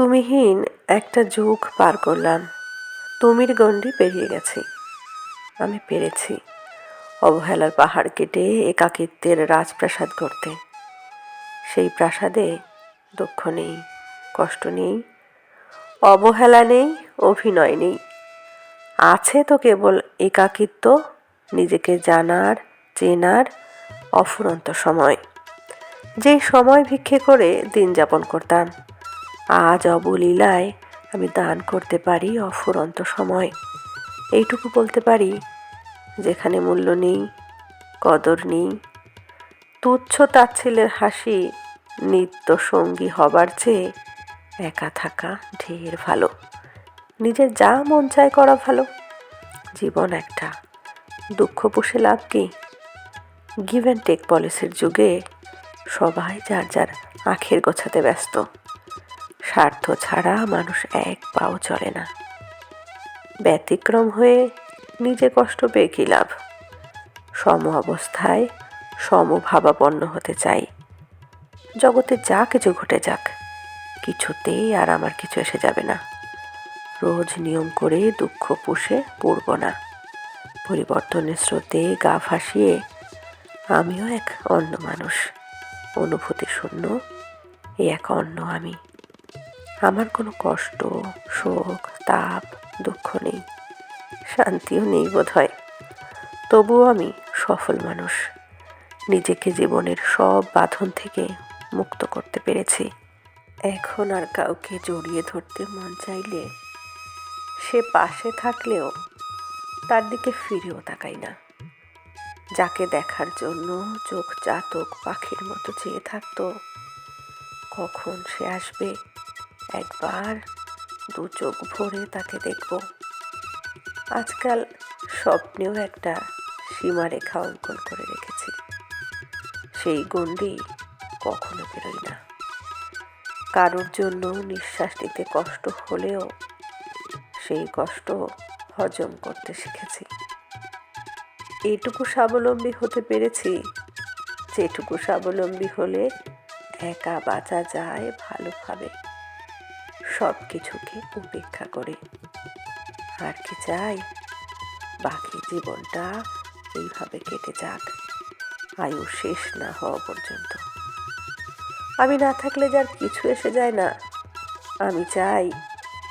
তুমিহীন একটা যুগ পার করলাম। তুমির গণ্ডি পেরিয়ে গেছি। আমি পেরেছি অবহেলার পাহাড় কেটে একাকিত্বের রাজপ্রাসাদ করতে সেই প্রাসাদে দুঃখ নেই, কষ্ট নেই, অবহেলা নেই, অভিনয় নেই। আছে তো কেবল একাকিত্ব, নিজেকে জানার, চেনার অফুরন্ত সময়। যেই সময় ভিক্ষে করে দিন যাপন করতাম। আজ অবলীলায় আমি দান করতে পারি অফুরন্ত সময়। এইটুকু বলতে পারি, যেখানে মূল্য নেই, কদর নেই, তুচ্ছ তাচ্ছিলের হাসি নিত্য সঙ্গী হবার চেয়ে একা থাকা ঢের ভালো। নিজের যা মন চায় করা ভালো। জীবন একটা দুঃখ পুষে লাভ কি? গিভ অ্যান্ড টেক পলিসির যুগে সবাই যার যার আখের গোছাতে ব্যস্ত। স্বার্থ ছাড়া মানুষ এক পাও চলে না। ব্যতিক্রম হয়ে নিজে কষ্ট পেয়ে কী লাভ? সম অবস্থায় সমভাবাপন্ন হতে চাই। জগতে যা কিছু ঘটে যাক, কিছুতেই আর আমার কিছু এসে যাবে না। রোজ নিয়ম করে দুঃখ পুষে পড়ব না। পরিবর্তনের স্রোতে গা ভাসিয়ে আমিও এক অন্য মানুষ। অনুভূতি শূন্য এই এক অন্য আমি। আমার কোনো কষ্ট, শোক, তাপ, দুঃখ নেই, শান্তিও নেই বোধ হয় তবুও আমি সফল মানুষ। নিজেকে জীবনের সব বাঁধন থেকে মুক্ত করতে পেরেছি। এখন আর কাউকে জড়িয়ে ধরতে মন চাইলে সে পাশে থাকলেও তার দিকে ফিরেও তাকাই না। যাকে দেখার জন্য চোখ চাতক পাখির মতো চেয়ে থাকতো, কখন সে আসবে একবার দু চোখ ভরে তাকে দেখব। আজকাল স্বপ্নেও একটা সীমারেখা অঙ্কন করে রেখেছি। সেই গণ্ডি কখনো বেরোই না। কারোর জন্য নিঃশ্বাস নিতে কষ্ট হলেও সেই কষ্ট হজম করতে শিখেছি। এইটুকু স্বাবলম্বী হতে পেরেছি, যেটুকু স্বাবলম্বী হলে একা বাঁচা যায় ভালোভাবে। সব কিছুকে উপেক্ষা করে। আর কি চাই? বাকি জীবনটা এইভাবে কেটে যাক। আয়ু শেষ না হওয়া পর্যন্ত। আমি না থাকলে যার কিছু এসে যায় না। আমি চাই,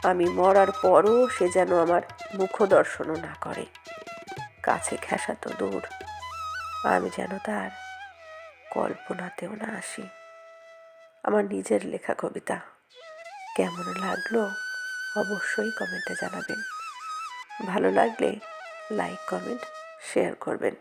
আমি মরার পরও সে যেন আমার মুখ দর্শনও না করে। কাছে ঘেঁষা তো দূর। আমি যেন তার কল্পনাতেও না আসি। আমার নিজের লেখা কবিতা। কেমন লাগল অবশ্যই কমেন্টে জানাবেন। ভালো লাগলে লাইক কমেন্ট শেয়ার করবেন।